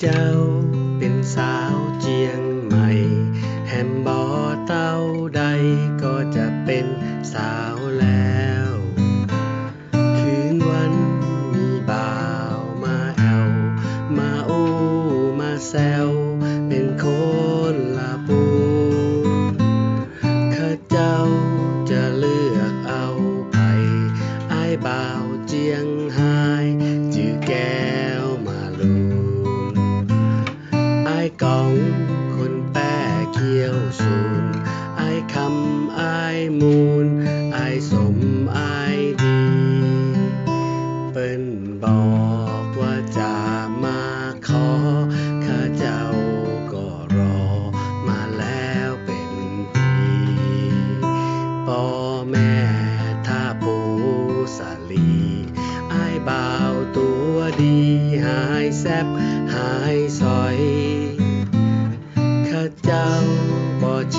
เจ้าเป็นสาวเจียงใหม่ แฮมบอเต้าใดก็จะเป็นสาว เคี้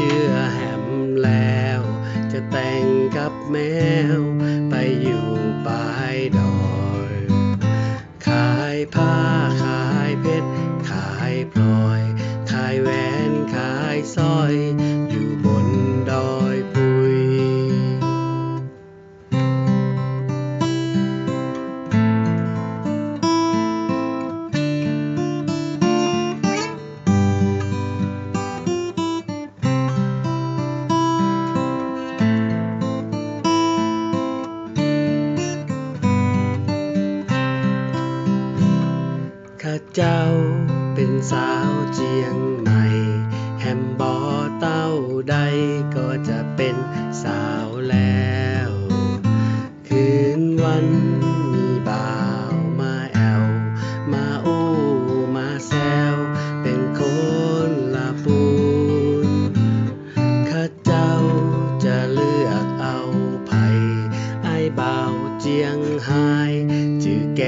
ชื่อแฮมแล้ว จะแต่งกับแมว ไปอยู่ปลายดอย ขายผ้าขาย ข้าเจ้าเป็นสาวเจียงใหม่แฮมบอเต้าใดก็จะเป็นสาวแล้ว คืนวันมีบ่าวมาแอว มาอู้มาแซว เป็นคนละปูนข้าเจ้าจะเลือกเอาไผ่ไอ้บ่าวเจียงไฮ้จือแก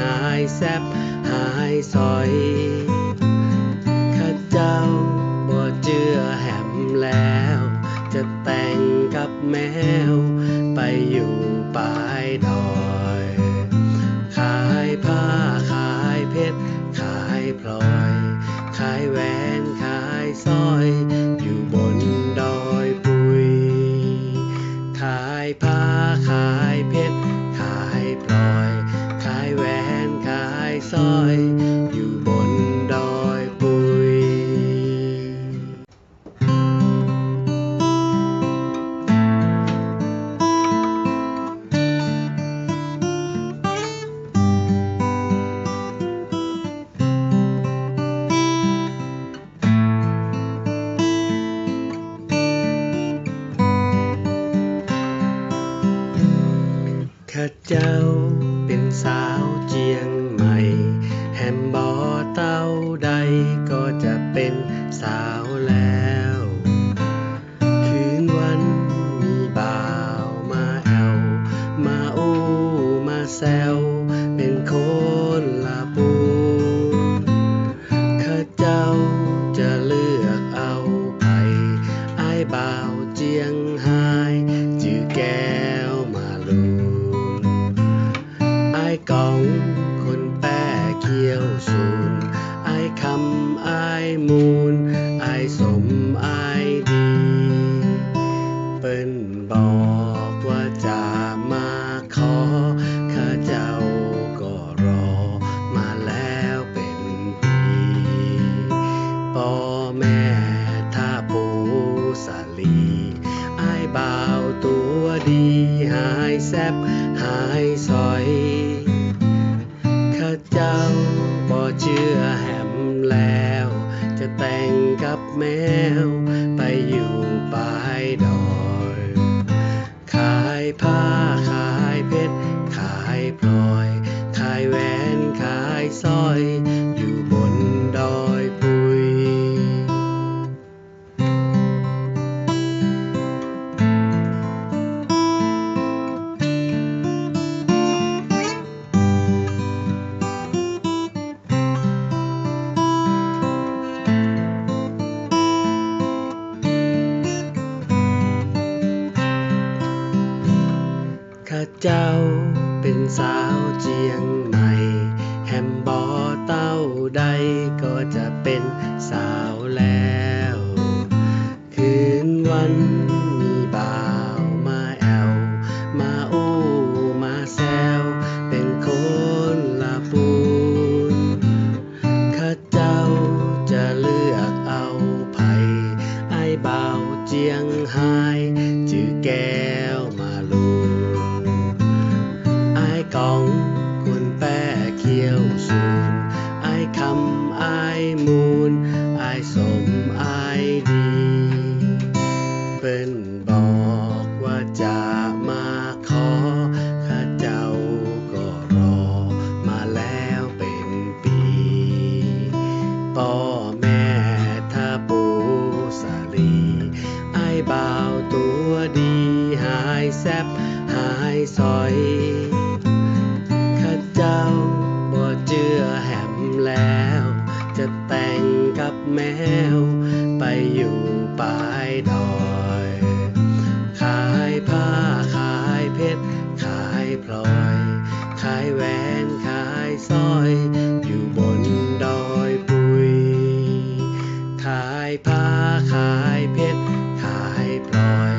หายแซบหายสอยข้าเจ้าบ่เจือแหมแล้ว จะแต่งกับแมว ไปอยู่ปลายดอยขายผ้าขายเพชร ขายพลอย ขายแหวนขายสร้อย สาวแล คำอายมูล อายสมอายดี เปิ้นบอกว่าจะมาขอ ข้าเจ้าก็รอมาแล้วเป็นปีพ่อแม่ท่าปูสาลีอายบ่าวตัวดี หายแซบหายสอย ข้าเจ้าบ่เชื่อแหม จะแต่งกับแมว ไปอยู่ปลายดอย ขายผ้าขาย เจ้าเป็นสาวเจียงใหม่ แฮมบอเต้าใดก็จะเป็นสาวแล้ว สมไอ้ดีเปิ้นบอกว่าจะมาขอข้าเจ้าก็รอมาแล้วเป็นปีพ่อแม่ถ้าปูสาลีไอ้บ่าวตัวดีหายแซบหายซอย แมว ไปอยู่ปลายดอย ขายผ้าขายเพชร ขายพลอย ขายแหวนขายสร้อย อยู่บนดอยปุย ขายผ้าขายเพชร ขายพลอย